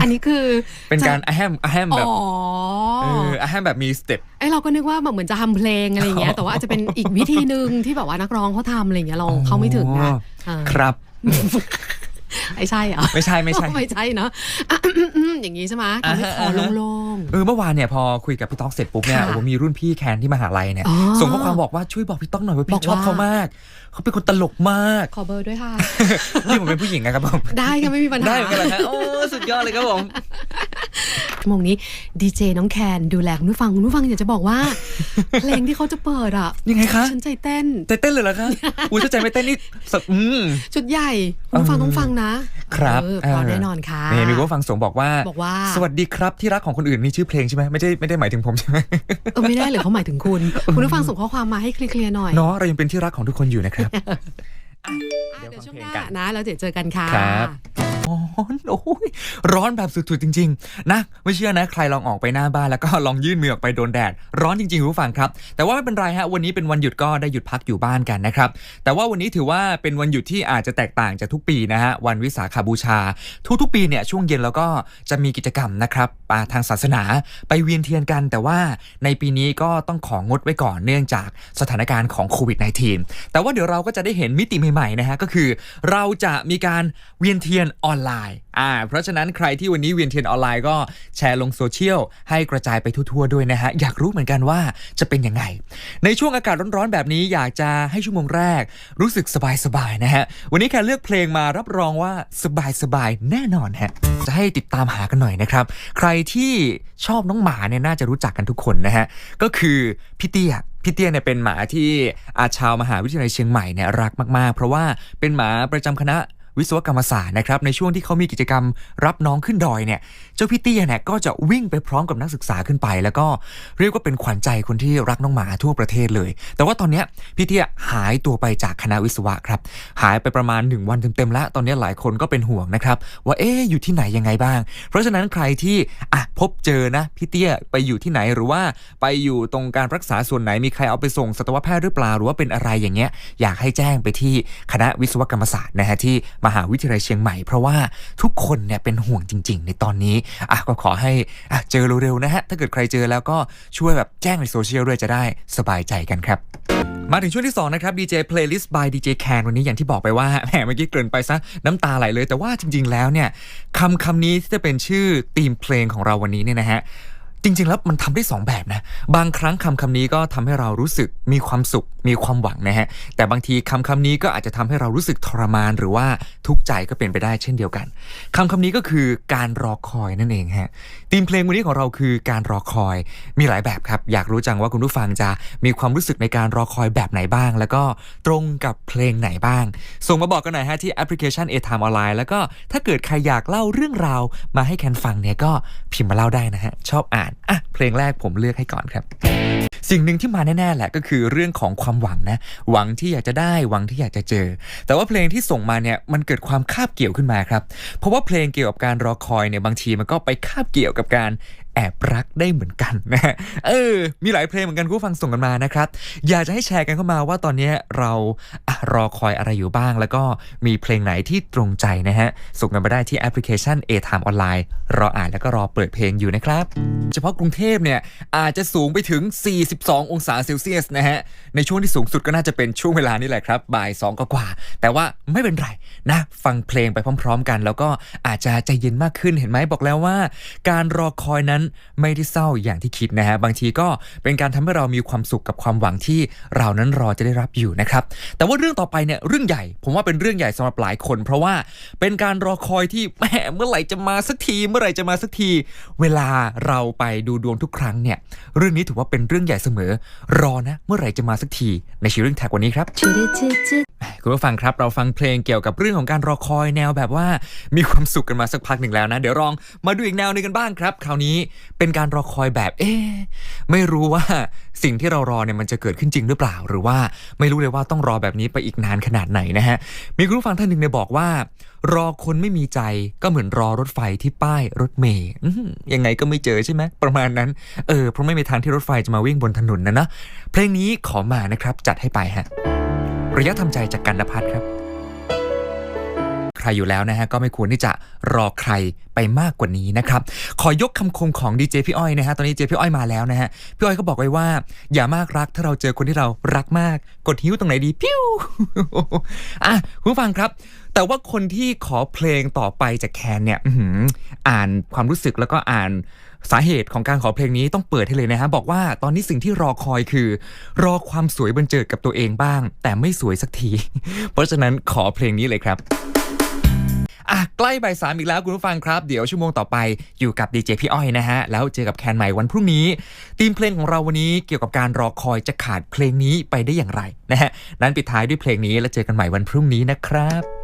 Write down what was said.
อันนี้คือเป็นการอะแฮมอะแฮมอ๋แบบอเอออะแฮมแบบมีสเต็ปไอเราก็นึกว่าแบบเหมือนจะทำเพลงอะไรอย่างเงี้ยแต่ว่าอาจจะเป็นอีกวิธีหนึ่งที่แบบว่านักร้องเขาทำอะไรอย่างเงี้ยเราเข้าไม่ถึงนะอ่าครับ ไอใช่เหรอไม่ใช่ไม่ใช่ไม่ใช่เนาะอะอย่างงี้ใช่ไหมทำให้คอโล่งเออเมื่อวานเนี่ยพอคุยกับพี่ต๊อกเสร็จปุ๊บเนี่ยค่ะโอ้โหมีรุ่นพี่แคนที่มหาลัยเนี่ยอ๋อส่งข้อความบอกว่าช่วยบอกพี่ต๊อกหน่อยว่าบพี่อกชอบว่าเขามาก เขาเป็นคนตลกมากๆขอเบอร์ด้วยค่ะนี่ผมเป็นผู้หญิงนะครับผมได้ค่ะไม่มีปัญหาได้เหมือนกันเหรอฮะโอ้สุดยอดเลยครับผม ชั่วโมงนี้ดีเจน้องแคนดูแลคุณผู้ฟังคุณผู้ฟังอยากจะบอกว่า เพลงที่เขาจะเปิดอะยังไงคะฉันใจเต้นเต้นเต้นเลยเหรอคะอุ้ยถ้าใจไม่เต้นนี่สักอืมชุดใหญ่คุณผู้ฟังต้องฟังนะครับเออพอแน่นอนค่ะนี่มีผู้ฟังส่งบอกว่าบอกว่า สวัสดีครับที่รักของคนอื่นนี่ชื่อเพลงใช่ไหมไม่ได้ไม่ได้หมายถึงผมใช่ไหมเออไม่ได้หรือเขาหมายถึงคุณ คุณผู้ฟังส่งข้อความมาให้เคลียร์ๆหน่อยเนาะเรายังเป็นที่รักของทุกคนอยู่นะครับอะเดี๋เดี๋ยยววฟัช่วงงเพลหงน้ากันนะแล้วเดี๋ยวเจอกันค่ะครับร้ อนโอ้ยร้อนแบบสุดๆจริง ๆ นะ ไม่เชื่อนะ ใครลองออกไปหน้าบ้านแล้วก็ลองยื่นมือออกไปโดนแดด ร้อนจริงๆคุณผู้ฟังครับ แต่ว่าไม่เป็นไรฮะวันนี้เป็นวันหยุดก็ได้หยุดพักอยู่บ้านกันนะครับ แต่ว่าวันนี้ถือว่าเป็นวันหยุดที่อาจจะแตกต่างจากทุกปีนะฮะวันวิสาขบูชา ทุกๆปีเนี่ยช่วงเย็นแล้วก็จะมีกิจกรรมนะครับอ่าทางศาสนาไปเวียนเทียนกัน แต่ว่าในปีนี้ก็ต้องของงดไว้ก่อนเนื่องจากสถานการณ์ของโควิด -19 แต่ว่าเดี๋ยวเราก็จะได้เห็นมิติใหม่ๆนะฮะก็คือ เราจะมีการเวียนเทียนออนไลน์อ่าเพราะฉะนั้นใครที่วันนี้เวียนเทียนออนไลน์ก็แชร์ลงโซเชียลให้กระจายไปทั่วๆด้วยนะฮะ อยากรู้เหมือนกันว่าจะเป็นยังไง ในช่วงอากาศร้อนๆแบบนี้อยากจะให้ชั่วโมงแรก รู้สึกสบายๆนะฮะ วันนี้แค่เลือกเพลงมารับรองว่าสบายๆแน่นอนฮะจะให้ติดตามหากันหน่อยนะครับ ใครที่ชอบน้องหมาเนี่ยน่าจะรู้จักกันทุกคนนะฮะก็คือพี่เตี้ยพี่เตี้ยเนี่ยเป็นหมาที่อาชาวมหาวิทยาลัยเชียงใหม่เนี่ยรักมากๆ เพราะว่าเป็นหมาประจำคณะ วิศวกรรมศาสตร์นะครับในช่วงที่เขามีกิจกรรมรับน้องขึ้นดอยเนี่ยเจ้าพี่เตี้ยเนี่ยก็จะวิ่งไปพร้อมกับนักศึกษาขึ้นไป แล้วก็เรียกว่าเป็นขวัญใจคนที่รักน้องหมาทั่วประเทศเลย แต่ว่าตอนนี้พี่เตี้ยหายตัวไปจากคณะวิศวะครับหายไปประมาณ 1 วันเต็มๆแล้ว ตอนนี้หลายคนก็เป็นห่วงนะครับว่าเอ๊อยู่ที่ไหนยังไงบ้าง เพราะฉะนั้นใครที่อะพบเจอนะพี่เตี้ยไปอยู่ที่ไหนหรือว่าไปอยู่ตรงการรักษาส่วนไหนมีใครเอาไปส่งสัตวแพทย์หรือเปล่าหรือว่าเป็นอะไรอย่างเงี้ยอยากให้แจ้งไปที่คณะวิศวกรรมศาสตร์นะฮะที่มหาวิทยาลัยเชียงใหม่ เพราะว่าทุกคนเนี่ยเป็นห่วงจริง ๆ ในตอนนี้อะก็ขอให้อะเจอเร็วๆนะฮะถ้าเกิดใครเจอแล้วก็ช่วยแบบแจ้งในโซเชียลด้วยจะได้สบายใจกันครับ มาถึงช่วงที่ 2 นะครับ DJ Playlist by DJ Can วันนี้อย่างที่บอกไปว่าแหมเมื่อกี้เกินไปซะน้ำตาไหลเลย แต่ว่าจริง ๆ แล้วเนี่ยคำคำนี้ที่จะเป็นชื่อธีมเพลงของเราวันนี้เนี่ยนะฮะ จริง ๆ แล้วมันทำได้ 2 แบบนะ บางครั้งคำคำนี้ก็ทำให้เรารู้สึกมีความสุข มีความหวังนะฮะ แต่บางทีคำคำนี้ก็อาจจะทำให้เรารู้สึกทรมานหรือว่าทุกข์ใจก็เป็นไปได้เช่นเดียวกันคำคำนี้ก็คือการรอคอยนั่นเองฮะธีมเพลงวันนี้ของเราคือการรอคอย มีหลายแบบครับ อยากรู้จังว่าคุณผู้ฟังจะมีความรู้สึกในการรอคอยแบบไหนบ้าง แล้วก็ตรงกับเพลงไหนบ้าง ส่งมาบอกกันหน่อยฮะที่แอปพลิเคชัน A Time Online แล้วก็ถ้าเกิดใครอยากเล่าเรื่องราวมาให้แคนฟังเนี่ยก็พิมพ์มาเล่าได้นะฮะชอบอ่านอะเพลงแรกผมเลือกให้ก่อนครับ สิ่งหนึ่งที่มาแน่ๆแหละก็คือเรื่องของความหวังนะ หวังที่อยากจะได้หวังที่อยากจะเจอ แต่ว่าเพลงที่ส่งมาเนี่ยมันเกิดความคาบเกี่ยวขึ้นมาครับ เพราะว่าเพลงเกี่ยวกับการรอคอยเนี่ยบางทีมันก็ไปคาบเกี่ยวกับการ แอบรักได้เหมือนกันนะฮะเออ มีหลายเพลงเหมือนกันคุณฟังส่งกันมานะครับ อยากจะให้แชร์กันเข้ามาว่าตอนนี้เราอะรอคอยอะไรอยู่บ้าง แล้วก็มีเพลงไหนที่ตรงใจนะฮะ ส่งกันมาได้ที่แอปพลิเคชัน A Time Online รออ่านแล้วก็รอเปิดเพลงอยู่นะครับ เฉพาะกรุงเทพเนี่ยอาจจะสูงไปถึง 42 องศาเซลเซียสนะฮะ ในช่วงที่สูงสุดก็น่าจะเป็นช่วงเวลานี่แหละครับบ่าย2กว่า แต่ว่าไม่เป็นไรนะ ฟังเพลงไปพร้อม ๆ กัน แล้วก็อาจจะใจเย็นมากขึ้นเห็นไหมบอกแล้วว่า การรอคอยนั้นไม่ได้เศร้าอย่างที่คิดนะฮะบางทีก็เป็นการทำให้เรามีความสุขกับความหวังที่เรานั้นรอจะได้รับอยู่นะครับแต่ว่าเรื่องต่อไปเนี่ยเรื่องใหญ่ ผมว่าเป็นเรื่องใหญ่สำหรับหลายคน เพราะว่าเป็นการรอคอยที่แหมเมื่อไหร่จะมาสักที เมื่อไหร่จะมาสักที เวลาเราไปดูดวงทุกครั้งเนี่ยเรื่องนี้ถือว่าเป็นเรื่องใหญ่เสมอ รอนะ เมื่อไหร่จะมาสักทีในชีวิตแท็กวันนี้ครับ คุณผู้ฟังครับเราฟังเพลงเกี่ยวกับเรื่องของการรอคอยแนวแบบว่ามีความสุขกันมาสักพักหนึ่งแล้วนะ เดี๋ยวลองมาดูอีกแนวนึงกันบ้างครับ คราวนี้เป็นการรอคอยแบบเอ๊ะไม่รู้ว่าสิ่งที่เรารอเนี่ยมันจะเกิดขึ้นจริงหรือเปล่า หรือว่าไม่รู้เลยว่าต้องรอแบบนี้ไปอีกนานขนาดไหนนะฮะมีคุณผู้ฟังท่านหนึ่งเนี่ยบอกว่า รอคนไม่มีใจก็เหมือนรอรถไฟที่ป้ายรถเมย์ยังไงก็ไม่เจอใช่ไหมประมาณนั้นเออเพราะไม่มีทางที่รถไฟจะมาวิ่งบนถนนนะนะเพลงนี้ขอมานะครับจัดให้ไปฮะ ระยะทำใจจากกันนภัทรครับ ใครอยู่แล้วนะฮะก็ไม่ควรที่จะรอใครไปมากกว่านี้นะครับ ขอยกคำคมของดีเจพี่อ้อยนะฮะตอนนี้เจพี่อ้อยมาแล้วนะฮะพี่อ้อยเขาบอกไว้ว่า อย่ามากรักถ้าเราเจอคนที่เรารักมาก กดหิ้วตรงไหนดีพิ้วอะคุณฟังครับ แต่ว่าคนที่ขอเพลงต่อไปจากแคนเนี่ยอ่านความรู้สึกแล้วก็อ่าน สาเหตุของการขอเพลงนี้ต้องเปิดให้เลยนะฮะบอกว่าตอนนี้สิ่งที่รอคอยคือ รอความสวยบันเจิดกับตัวเองบ้าง แต่ไม่สวยสักที เพราะฉะนั้นขอเพลงนี้เลยครับอะใกล้บ่ายสามอีกแล้วคุณผู้ฟังครับ เดี๋ยวชั่วโมงต่อไปอยู่กับดีเจพี่อ้อยนะฮะ แล้วเจอกับแคนใหม่วันพรุ่งนี้ทีมเพลงของเราวันนี้เกี่ยวกับการรอคอยจะขาดเพลงนี้ไปได้อย่างไรนะฮะนั้นปิดท้ายด้วยเพลงนี้แล้วเจอกันใหม่วันพรุ่งนี้นะครับ